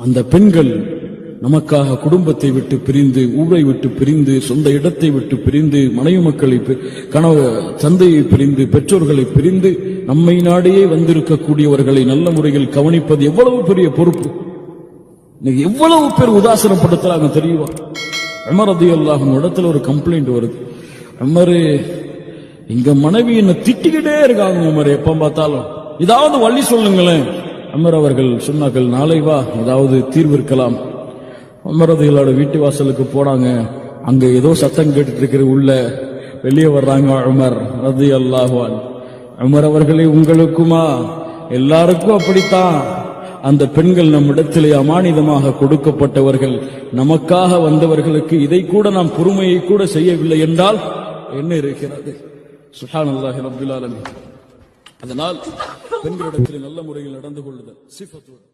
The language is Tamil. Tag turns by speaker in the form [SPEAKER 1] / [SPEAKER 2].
[SPEAKER 1] அந்த பெண்கள் நமக்காக குடும்பத்தை விட்டு பிரிந்து ஊரை விட்டு பிரிந்து சொந்த இடத்தை விட்டு பிரிந்து மனைவி மக்களை பி- சந்தையை பிரிந்து பெற்றோர்களை பிரிந்து நம்மை நாடையே வந்திருக்கக்கூடியவர்களை நல்ல முறையில் கவனிப்பது எவ்வளவு பெரிய பொறுப்பு. இன்னைக்கு எவ்வளவு பேர் உதாசனப்படுத்துறாங்க தெரியுமா? அமர் அதி அல்லாஹும் இடத்துல ஒரு கம்ப்ளைண்ட் வருது. அமரு எங்க மனைவி என்ன திட்டிக்கிட்டே இருக்காங்க உமர் எப்ப பார்த்தாலும். ஏதாவது வழி சொல்லுங்களேன். உமர் அவர்கள் சொன்னார்கள் நாளை வா ஏதாவது தீர்வு இருக்கலாம் உமர் வீட்டு வாசலுக்கு போனாங்க. அங்க ஏதோ சத்தம் கேட்டுட்டு இருக்கிற உள்ள வெளியே வர்றாங்க உமர் ரதி அல்லாஹான் உமர் அவர்களே உங்களுக்குமா? எல்லாருக்கும் அப்படித்தான். அந்த பெண்கள் நம்மிடத்திலே அமானிதமாக கொடுக்கப்பட்டவர்கள். நமக்காக வந்தவர்களுக்கு இதை கூட நாம் பொறுமையை கூட செய்யவில்லை என்றால் என்ன இருக்கிறது? சுஹான் அல்லாஹி ரபுல் அதனால் பெண்களிடத்தில் நல்ல முறையில் நடந்து கொள்ளுதல். சிஃபத்தோடு